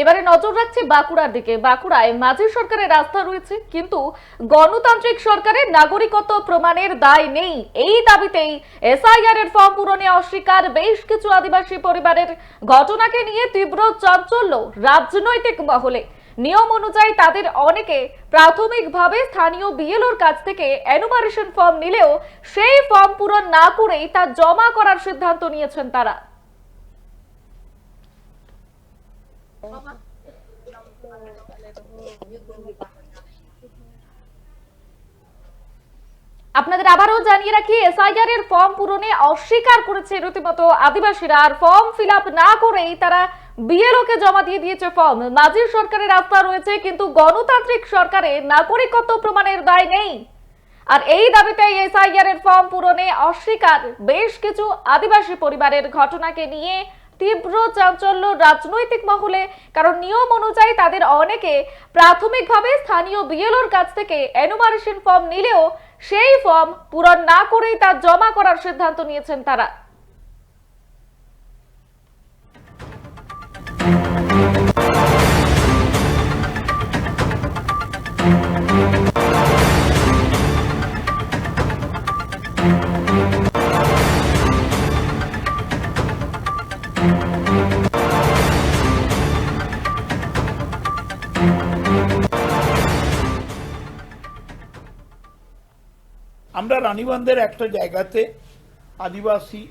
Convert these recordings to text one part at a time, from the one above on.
এবারে নজর রাখছে বাঁকুড়ার দিকে। বাঁকুড়ায় মাঝি সরকারের রাস্তা রয়েছে, কিন্তু গণতান্ত্রিক সরকারের নাগরিকত্ব প্রমাণের দায় নেই। এই দাবিতেই এসআইআর এর ফর্ম পূরণে অস্বীকার বেশ কিছু আদিবাসী পরিবারের ঘটনাকে নিয়ে তীব্র চাঞ্চল্য রাজনৈতিক মহলে। নিয়ম অনুযায়ী তাদের অনেকে প্রাথমিকভাবে স্থানীয় বিএলওর কাছ থেকে অ্যানুমারেশন ফর্ম নিলেও সেই ফর্ম পূরণ না করেই তা জমা করার সিদ্ধান্ত নিয়েছেন তারা। আপনাদের আবারও জানিয়ে রাখি, এসআইআর এর ফর্ম পূরণে অস্বীকার করেছে রীতিমতো আদিবাসীরা। আর ফর্ম ফিল না করেই তারা বিএলও কে জমা দিয়ে দিয়েছে ফর্ম। মাঝি সরকারের রাস্তা রয়েছে, কিন্তু গণতান্ত্রিক সরকারে নাগরিকত্ব প্রমাণের দায় নেই। আর এই দাবিতে এসআইআর এর ফর্ম পূরণে অস্বীকার। বেশ কিছু আদিবাসী পরিবারের ঘটনাকে নিয়ে তীব্র চাঞ্চল্য রাজনৈতিক মহলে, কারণ নিয়ম অনুযায়ী তাদের অনেকে প্রাথমিকভাবে স্থানীয় বিএলওর কাছ থেকে এনুমারেশন ফর্ম নিলেও সেই ফর্ম পূরণ না করেই তা জমা করার সিদ্ধান্ত নিয়েছেন তারা। আমরা রানীগঞ্জের একটা জায়গাতে আদিবাসী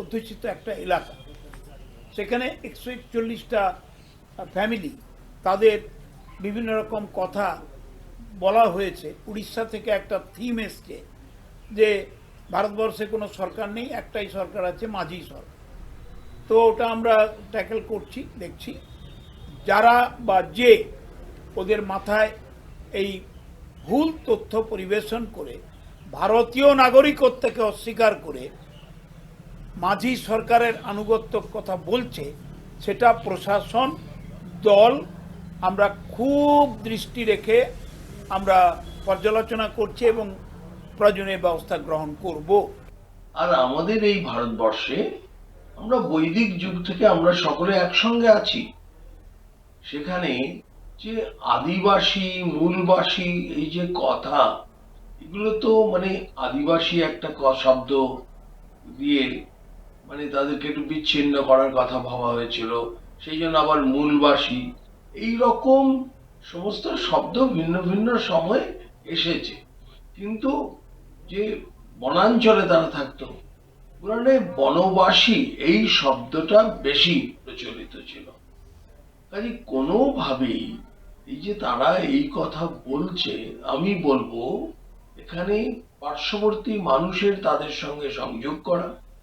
অধ্যুষিত একটা এলাকা। সেখানে একশো একচল্লিশটা ফ্যামিলি তাদের বিভিন্ন রকম কথা বলা হয়েছে। উড়িষ্যা থেকে একটা থিম এসছে যে, ভারতবর্ষে কোনো সরকার নেই, একটাই সরকার আছে, মাঝি সরকার। তো ওটা আমরা ট্যাকেল করছি, দেখছি। যারা বা যে ওদের মাথায় এই ভুল তথ্য পরিবেশন করে ভারতীয় নাগরিকত্বকে অস্বীকার করে মাঝি সরকারের আনুগত্য কথা বলছে, সেটা প্রশাসন, দল, আমরা খুব দৃষ্টি রেখে আমরা পর্যালোচনা করছি এবং প্রয়োজনীয় ব্যবস্থা গ্রহণ করব। আর আমাদের এই ভারতবর্ষে আমরা বৈদিক যুগ থেকে আমরা সকলে একসঙ্গে আছি। সেখানে যে আদিবাসী, মূলবাসী, এই যে কথা, এগুলো তো মানে আদিবাসী একটা শব্দ দিয়ে মানে তাদেরকে একটু বিচ্ছিন্ন করার কথা ভাবা হয়েছিল। সেই জন্য আবার মূলবাসী, এই রকম সমস্ত শব্দ ভিন্ন ভিন্ন সময়ে এসেছে। কিন্তু যে বনাঞ্চলে তারা থাকতো, পুরাণে বনবাসী এই শব্দটা বেশি প্রচলিত ছিল। কাজে কোনোভাবেই এই যে তারা এই কথা বলছে, আমি বলব, এখানে পার্শ্ববর্তী মানুষের তাদের সঙ্গে সংযোগ করা।